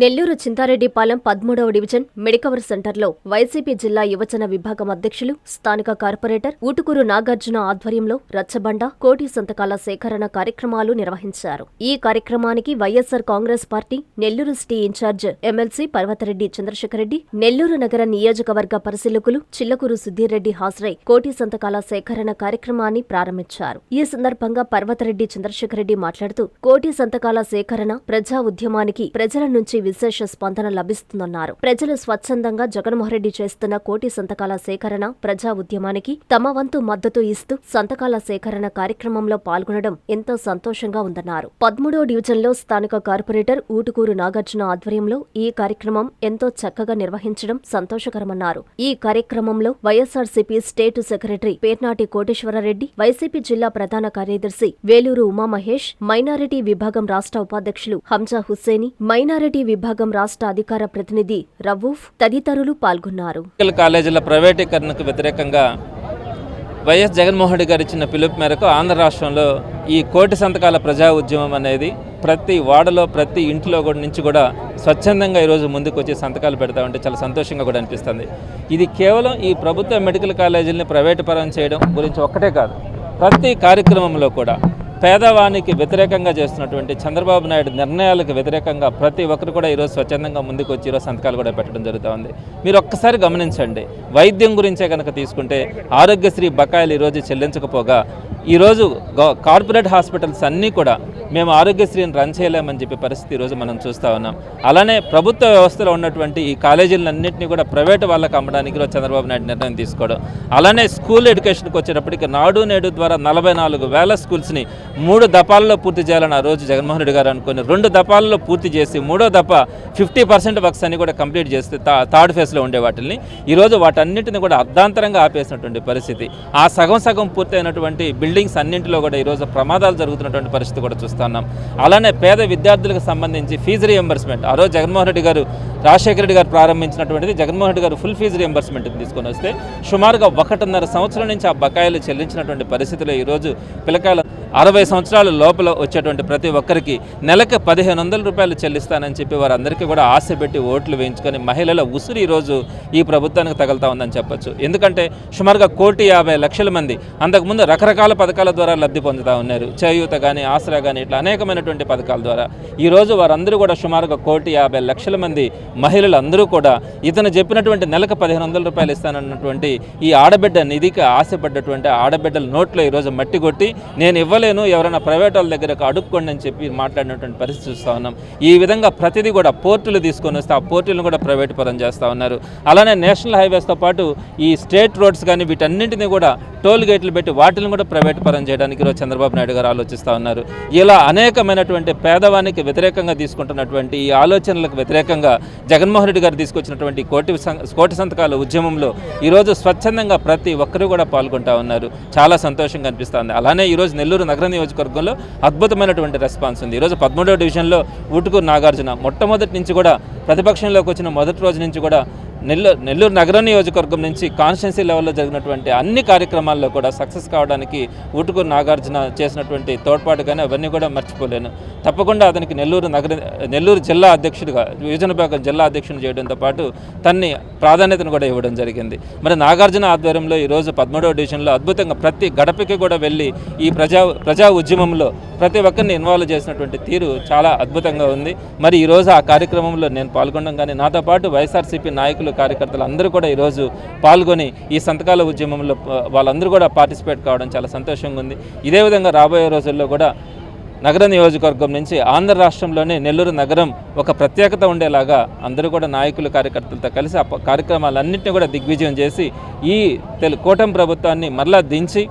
నెల్లూరు చింతారెడ్డిపాలెం పదమూడవ division Medicover సెంటర్లో YCP జిల్లా యువజన విభాగం అధ్యక్షులు స్థానిక కార్పొరేటర్ ఊటుకూరు నాగార్జున ఆధ్వర్యంలో రచ్చబండ కోటి సంతకాల సేకరణ కార్యక్రమాలు నిర్వహించారు. ఈ కార్యక్రమానికి YSR Congress party Nellore city incharge MLC Parvathareddy Chandrasekhar Reddy Nellore నగర నియోజకవర్గ పరిశీలకులు చిల్లకూరు సుధీర్రెడ్డి హాజరై కోటి సంతకాల సేకరణ కార్యక్రమాన్ని ప్రారంభించారు. ఈ సందర్భంగా పర్వతరెడ్డి చంద్రశేఖరరెడ్డి మాట్లాడుతూ కోటి సంతకాల సేకరణ ప్రజా ఉద్యమానికి ప్రజల నుంచి విశేష స్పందన లభిస్తుందన్నారు. ప్రజలు స్వచ్ఛందంగా జగన్మోహన్రెడ్డి చేస్తున్న కోటి సంతకాల సేకరణ ప్రజా ఉద్యమానికి తమ వంతు మద్దతు ఇస్తూ సంతకాల సేకరణ కార్యక్రమంలో పాల్గొనడం ఎంతో సంతోషంగా ఉందన్నారు. పదమూడో డివిజన్లో స్థానిక కార్పొరేటర్ ఊటుకూరు నాగార్జున ఆధ్వర్యంలో ఈ కార్యక్రమం ఎంతో చక్కగా నిర్వహించడం సంతోషకరమన్నారు. ఈ కార్యక్రమంలో వైఎస్ఆర్సీపీ స్టేట్ సెక్రటరీ పేర్నాటి కోటేశ్వరరెడ్డి వైసీపీ జిల్లా ప్రధాన కార్యదర్శి వేలూరు ఉమామహేష్ మైనారిటీ విభాగం రాష్ట్ర ఉపాధ్యక్షులు హంజా హుస్సేని మైనారిటీ విభాగం రాష్ట్ర అధికార ప్రతినిధి రవూఫ్ తదితరులు పాల్గొన్నారు. మెడికల్ కాలేజీల ప్రైవేటీకరణకు వ్యతిరేకంగా వైఎస్ జగన్మోహన్ రెడ్డి గారు ఇచ్చిన పిలుపు మేరకు ఆంధ్ర రాష్ట్రంలో ఈ కోటి సంతకాల ప్రజా ఉద్యమం అనేది ప్రతి వాడలో ప్రతి ఇంట్లో కూడా నుంచి కూడా స్వచ్ఛందంగా ఈరోజు ముందుకు వచ్చి సంతకాలు పెడతా ఉంటే చాలా సంతోషంగా కూడా అనిపిస్తుంది. ఇది కేవలం ఈ ప్రభుత్వ మెడికల్ కాలేజీలని ప్రైవేటు పరం చేయడం గురించి ఒక్కటే కాదు ప్రతి కార్యక్రమంలో కూడా పేదవానికి వ్యతిరేకంగా చేస్తున్నటువంటి చంద్రబాబు నాయుడు నిర్ణయాలకు వ్యతిరేకంగా ప్రతి ఒక్కరు కూడా ఈరోజు స్వచ్ఛందంగా ముందుకు వచ్చి ఈరోజు సంతకాలు కూడా పెట్టడం జరుగుతుంది మీరు ఒక్కసారి గమనించండి. వైద్యం గురించే కనుక తీసుకుంటే ఆరోగ్యశ్రీ బకాయిలు ఈరోజు చెల్లించకపోగా ఈరోజు కార్పొరేట్ హాస్పిటల్స్ అన్నీ కూడా మేము ఆరోగ్యశ్రీని రన్ చేయలేమని చెప్పే పరిస్థితి ఈరోజు మనం చూస్తూ ఉన్నాం. అలానే ప్రభుత్వ వ్యవస్థలో ఉన్నటువంటి ఈ కాలేజీలన్నింటినీ కూడా ప్రైవేట్ వాళ్ళకి అమ్మడానికి ఈరోజు చంద్రబాబు నాయుడు నిర్ణయం తీసుకోవడం. అలానే స్కూల్ ఎడ్యుకేషన్కి వచ్చేటప్పటికి నాడు నేడు ద్వారా నలభై నాలుగు వేల స్కూల్స్ని మూడు దపాల్లో పూర్తి చేయాలని ఆ రోజు జగన్మోహన్ రెడ్డి గారు అనుకుని రెండు దపాల్లో పూర్తి చేసి మూడో దప ఫిఫ్టీ పర్సెంట్ వర్క్స్ అన్ని కూడా కంప్లీట్ చేస్తే థర్డ్ ఫేజ్లో ఉండే వాటిని ఈరోజు వాటన్నిటిని కూడా అర్ధాంతరంగా ఆపేసినటువంటి పరిస్థితి. ఆ సగం సగం పూర్తయినటువంటి బిల్డింగ్స్ అన్నింటిలో కూడా ఈరోజు ప్రమాదాలు జరుగుతున్నటువంటి పరిస్థితి కూడా చూస్తున్నాం అలానే పేద విద్యార్థులకు సంబంధించి ఫీజు రియంబర్స్మెంట్ ఆ రోజు జగన్మోహన్ రెడ్డి గారు రాజశేఖర రెడ్డి గారు ప్రారంభించినటువంటిది జగన్మోహన్ రెడ్డి గారు ఫుల్ ఫీజు రియంబర్స్మెంట్ తీసుకొని వస్తే సుమారుగా ఒకటిన్నర సంవత్సరం నుంచి ఆ బకాయిలు చెల్లించినటువంటి పరిస్థితిలో ఈరోజు పిల్లకాయలు అరవై సంవత్సరాల లోపల వచ్చేటువంటి ప్రతి ఒక్కరికి నెలకు పదిహేను వందల రూపాయలు చెల్లిస్తానని చెప్పి వారందరికీ కూడా ఆశ పెట్టి ఓట్లు వేయించుకొని మహిళల ఉసురు ఈరోజు ఈ ప్రభుత్వానికి తగులుతా ఉందని చెప్పొచ్చు. ఎందుకంటే సుమారుగా కోటి యాభై లక్షల మంది అంతకుముందు రకరకాల పథకాల ద్వారా లబ్ధి పొందుతూ ఉన్నారు. చేయూత కానీ ఆసరా కానీ ఇట్లా అనేకమైనటువంటి పథకాల ద్వారా. ఈరోజు వారందరూ కూడా సుమారుగా కోటి యాభై లక్షల మంది మహిళలు అందరూ కూడా ఇతను చెప్పినటువంటి నెలకు పదిహేను వందల రూపాయలు ఇస్తానన్నటువంటి ఈ ఆడబిడ్డ నిధికి ఆశపడ్డటువంటి ఆడబిడ్డల నోట్లో ఈరోజు మట్టి కొట్టి నేను ఇవ్వలేను ఎవరైనా ప్రైవేట్ వాళ్ళ దగ్గర అడుక్కోండి అని చెప్పి మాట్లాడినటువంటి పరిస్థితి చూస్తూ ఉన్నాం. ఈ విధంగా ప్రతిదీ కూడా పోర్టులు తీసుకొని వస్తే ఆ పోర్టులను కూడా ప్రైవేట్ పరం చేస్తూ ఉన్నారు. అలానే నేషనల్ హైవేస్తో పాటు ఈ స్టేట్ రోడ్స్ కానీ వీటన్నింటినీ కూడా టోల్ గేట్లు పెట్టి వాటిని కూడా ప్రైవేట్ పరం చేయడానికి ఈరోజు చంద్రబాబు నాయుడు గారు ఆలోచిస్తూ ఉన్నారు. ఇలా అనేకమైనటువంటి పేదవానికి వ్యతిరేకంగా తీసుకుంటున్నటువంటి ఈ ఆలోచనలకు వ్యతిరేకంగా జగన్మోహన్ రెడ్డి గారు తీసుకొచ్చినటువంటి కోటి సం- కోటి సంతకాల ఉద్యమంలో ఈరోజు స్వచ్ఛందంగా ప్రతి ఒక్కరూ కూడా పాల్గొంటా ఉన్నారు. చాలా సంతోషంగా అనిపిస్తుంది. అలానే ఈరోజు నెల్లూరు నగర నియోజకవర్గంలో అద్భుతమైనటువంటి రెస్పాన్స్ ఉంది. ఈరోజు పదమూడవ డివిజన్లో ఊటుకూరు నాగార్జున మొట్టమొదటి నుంచి కూడా ప్రతిపక్షంలోకి వచ్చిన మొదటి రోజు నుంచి కూడా నెల్లూరు నెల్లూరు నగర నియోజకవర్గం నుంచి కాన్స్టిట్యున్సీ లెవెల్లో జరిగినటువంటి అన్ని కార్యక్రమాల్లో కూడా సక్సెస్ కావడానికి ఊటుకూరు నాగార్జున చేసినటువంటి తోడ్పాటు కానీ అవన్నీ కూడా మర్చిపోలేను. తప్పకుండా అతనికి నెల్లూరు నగర నెల్లూరు జిల్లా అధ్యక్షుడిగా విభజన విభాగం జిల్లా అధ్యక్షుడు చేయడంతో పాటు తన్ని ప్రాధాన్యతను కూడా ఇవ్వడం జరిగింది. మరి నాగార్జున ఆధ్వర్యంలో ఈరోజు పదమూడవ డివిజన్లో అద్భుతంగా ప్రతి గడపకి కూడా వెళ్ళి ఈ ప్రజా ప్రజా ఉద్యమంలో ప్రతి ఒక్కరిని ఇన్వాల్వ్ చేసినటువంటి తీరు చాలా అద్భుతంగా ఉంది. మరి ఈరోజు ఆ కార్యక్రమంలో నేను పాల్గొనడం కానీ నాతో పాటు వైఎస్ఆర్సీపీ నాయకులు కార్యకర్తలు అందరూ కూడా ఈరోజు పాల్గొని ఈ సంతకాల ఉద్యమంలో వాళ్ళందరూ కూడా పార్టిసిపేట్ కావడం చాలా సంతోషంగా ఉంది. ఇదే విధంగా రాబోయే రోజుల్లో కూడా నగర నియోజకవర్గం నుంచి ఆంధ్ర రాష్ట్రంలోనే నెల్లూరు నగరం ఒక ప్రత్యేకత ఉండేలాగా అందరూ కూడా నాయకులు కార్యకర్తలతో కలిసి ఆ కార్యక్రమాలన్నింటినీ కూడా దిగ్విజయం చేసి ఈ తెలు కూటమి ప్రభుత్వాన్ని మరలా దించి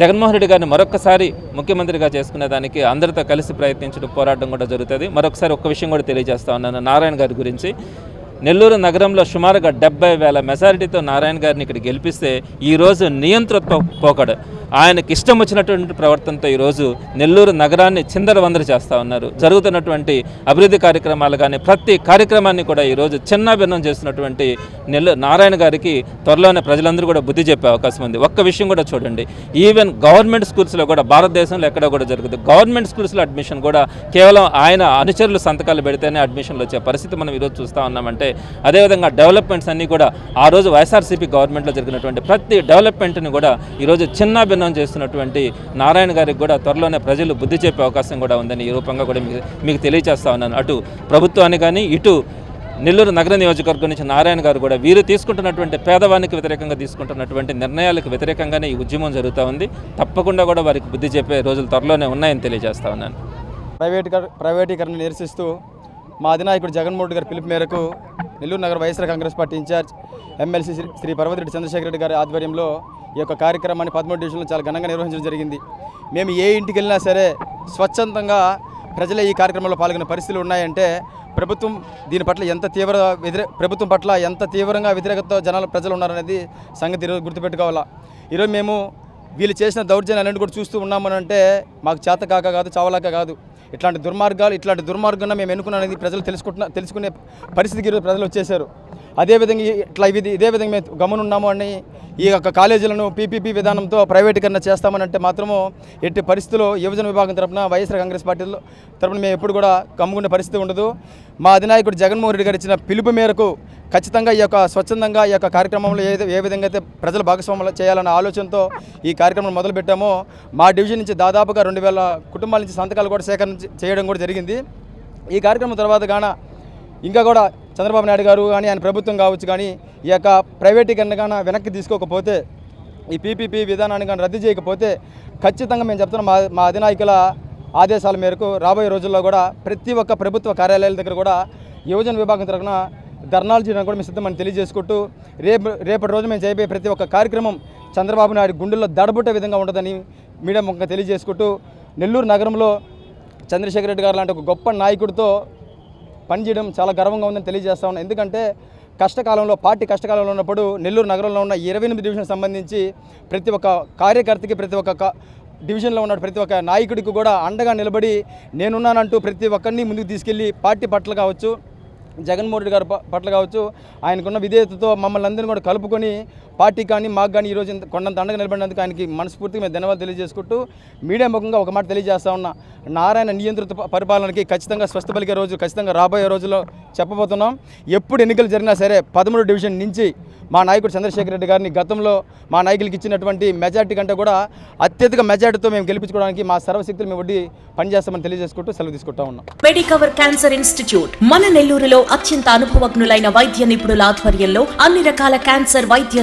జగన్మోహన్ రెడ్డి గారిని మరొకసారి ముఖ్యమంత్రిగా చేసుకునే దానికి అందరితో కలిసి ప్రయత్నించడం పోరాటం కూడా జరుగుతుంది. మరొకసారి ఒక్క విషయం కూడా తెలియజేస్తా ఉన్నాను. నారాయణ గారి గురించి నెల్లూరు నగరంలో సుమారుగా డెబ్బై వేల మెజారిటీతో నారాయణ గారిని ఇక్కడ గెలిపిస్తే ఈరోజు నియంతృత్వ పోకడు. ఆయనకి ఇష్టం వచ్చినటువంటి ప్రవర్తనతో ఈరోజు నెల్లూరు నగరాన్ని చిందరవందర చేస్తూ ఉన్నారు. జరుగుతున్నటువంటి అభివృద్ధి కార్యక్రమాలు కానీ ప్రతి కార్యక్రమాన్ని కూడా ఈరోజు చిన్నాభిన్నం చేస్తున్నటువంటి నెల్లూరు నారాయణ గారికి త్వరలోనే ప్రజలందరూ కూడా బుద్ధి చెప్పే అవకాశం ఉంది. ఒక్క విషయం కూడా చూడండి. ఈవెన్ గవర్నమెంట్ స్కూల్స్లో కూడా భారతదేశంలో ఎక్కడ కూడా జరుగుతుంది. గవర్నమెంట్ స్కూల్స్లో అడ్మిషన్ కూడా కేవలం ఆయన అనుచరులు సంతకాలు పెడితేనే అడ్మిషన్లు వచ్చే పరిస్థితి మనం ఈరోజు చూస్తూ ఉన్నామంటే అదేవిధంగా డెవలప్మెంట్స్ అన్నీ కూడా ఆ రోజు వైఎస్ఆర్సీపీ గవర్నమెంట్లో జరిగినటువంటి ప్రతి డెవలప్మెంట్ని కూడా ఈరోజు చిన్న భిన్నం చేస్తున్నటువంటి నారాయణ గారికి కూడా త్వరలోనే ప్రజలు బుద్ధి చెప్పే అవకాశం కూడా ఉందని ఈ రూపంగా కూడా మీకు మీకు తెలియజేస్తా ఉన్నాను. అటు ప్రభుత్వాన్ని కానీ ఇటు నెల్లూరు నగర నియోజకవర్గం నుంచి నారాయణ గారు కూడా వీరు తీసుకుంటున్నటువంటి పేదవానికి వ్యతిరేకంగా తీసుకుంటున్నటువంటి నిర్ణయాలకు వ్యతిరేకంగానే ఈ ఉద్యమం జరుగుతూ ఉంది. తప్పకుండా కూడా వారికి బుద్ధి చెప్పే రోజులు త్వరలోనే ఉన్నాయని తెలియజేస్తా ఉన్నాను. ప్రైవేట్ ప్రైవేటీకరణ నిరసిస్తూ మా అధినాయకుడు జగన్మోహన్ గారి పిలుపు మేరకు నెల్లూరు నగర YSR Congress party incharge MLC Shri Shri Parvathireddy Chandrasekhara Reddy గారి ఆధ్వర్యంలో ఈ యొక్క కార్యక్రమాన్ని పదమూడు డివిజన్లో చాలా ఘనంగా నిర్వహించడం జరిగింది. మేము ఏ ఇంటికి వెళ్ళినా సరే స్వచ్ఛందంగా ప్రజలే ఈ కార్యక్రమంలో పాల్గొనే పరిస్థితులు ఉన్నాయంటే ప్రభుత్వం దీని పట్ల ఎంత తీవ్ర వ్యతిరే ప్రభుత్వం పట్ల ఎంత తీవ్రంగా వ్యతిరేకతతో జనాలు ప్రజలు ఉన్నారనేది సంగతి ఈరోజు గుర్తుపెట్టుకోవాలా. ఈరోజు మేము వీళ్ళు చేసిన దౌర్జన్యాలన్నీ కూడా చూస్తూ ఉన్నామని అంటే మాకు చేత కాక కాదు చావలాక కాదు. ఇట్లాంటి దుర్మార్గాలు ఇట్లాంటి దుర్మార్గంగా మేము ఎన్నుకున్నది ప్రజలు తెలుసుకుంటున్న తెలుసుకునే పరిస్థితికి ఈరోజు ప్రజలు వచ్చేసారు. అదేవిధంగా ఇట్లా ఇది ఇదే విధంగా మేము గమనున్నాము అని ఈ యొక్క కాలేజీలను పీపీపీ విధానంతో ప్రైవేటీకరణ చేస్తామని అంటే మాత్రము ఎట్టి పరిస్థితుల్లో యువజన విభాగం తరపున వైఎస్ఆర్ కాంగ్రెస్ పార్టీలో తరపున మేము ఎప్పుడు కూడా కమ్ముకునే పరిస్థితి ఉండదు. మా అధినాయకుడు జగన్మోహన్ రెడ్డి గారు ఇచ్చిన పిలుపు మేరకు ఖచ్చితంగా ఈ యొక్క స్వచ్ఛందంగా ఈ యొక్క కార్యక్రమంలో ఏ ఏ విధంగా అయితే ప్రజలు భాగస్వాములు చేయాలన్న ఆలోచనతో ఈ కార్యక్రమం మొదలుపెట్టామో మా డివిజన్ నుంచి దాదాపుగా రెండు వేల కుటుంబాల నుంచి సంతకాలు కూడా సేకరణ చేయడం కూడా జరిగింది. ఈ కార్యక్రమం తర్వాత గాన ఇంకా కూడా చంద్రబాబు నాయుడు గారు కానీ ఆయన ప్రభుత్వం కావచ్చు కానీ ఈ యొక్క ప్రైవేటీకరణ కానీ వెనక్కి తీసుకోకపోతే ఈ పీపీపీ విధానాన్ని కానీ రద్దు చేయకపోతే ఖచ్చితంగా మేము చెప్తున్నాం మా మా అధినాయకుల ఆదేశాల మేరకు రాబోయే రోజుల్లో కూడా ప్రతి ఒక్క ప్రభుత్వ కార్యాలయాల దగ్గర కూడా యువజన విభాగం తరఫున ధర్నాలు చేయడానికి కూడా మేము సిద్ధమని తెలియజేసుకుంటూ రేపు రేపటి రోజు మేము చేయబోయే ప్రతి ఒక్క కార్యక్రమం చంద్రబాబు నాయుడు గుండెల్లో దడబుట్టే విధంగా ఉంటుందని మీడియా ముఖంగా తెలియజేసుకుంటూ నెల్లూరు నగరంలో చంద్రశేఖర్ రెడ్డి గారు లాంటి ఒక గొప్ప నాయకుడితో పనిచేయడం చాలా గర్వంగా ఉందని తెలియజేస్తా ఉన్నాను ఎందుకంటే కష్టకాలంలో పార్టీ కష్టకాలంలో ఉన్నప్పుడు నెల్లూరు నగరంలో ఉన్న ఇరవై ఎనిమిది డివిజన్ సంబంధించి ప్రతి ఒక్క కార్యకర్తకి ప్రతి ఒక్క క- డివిజన్లో ఉన్న ప్రతి ఒక్క నాయకుడికి కూడా అండగా నిలబడి నేనున్నానంటూ ప్రతి ఒక్కరిని ముందుకు తీసుకెళ్ళి పార్టీ పట్ల కావచ్చు జగన్మోహన్ రెడ్డి గారి ప- పట్ల కావచ్చు ఆయనకున్న విధేయతతో మమ్మల్ని అందరినీ కూడా కలుపుకొని పార్టీ కానీ మాకు కానీ ఈరోజు ఇంత కొండంత అండగా నిలబడినందుకు ఆయనకి మనస్ఫూర్తిగా మేము ధన్యవాదాలు తెలియజేసుకుంటూ మీడియా ముఖంగా ఒక మాట తెలియజేస్తా ఉన్నా. నారాయణ నియంత్రిత పరిపాలనకి ఖచ్చితంగా స్వస్థ పలికే రోజు ఖచ్చితంగా రాబోయే రోజుల్లో చెప్పబోతున్నాం. ఎప్పుడు ఎన్నికలు జరిగినా సరే పదమూడు డివిజన్ నుంచి మా నాయకుడు చంద్రశేఖర్ రెడ్డి గారిని గతంలో మా నాయకులకి ఇచ్చినటువంటి మెజార్టీ కంటే కూడా అత్యధిక మెజార్టీతో మేము గెలిపించుకోవడానికి మా సర్వశక్తులు మేము వడ్డీ పనిచేస్తామని తెలియజేసుకుంటూ సెలవు తీసుకుంటా ఉన్నాం. మెడికవర్ క్యాన్సర్ ఇన్స్టిట్యూట్ మన నెల్లూరులో అత్యంత అనుభవజ్ఞులైన వైద్య నిపుణుల ఆధ్వర్యంలో అన్ని రకాల క్యాన్సర్ వైద్య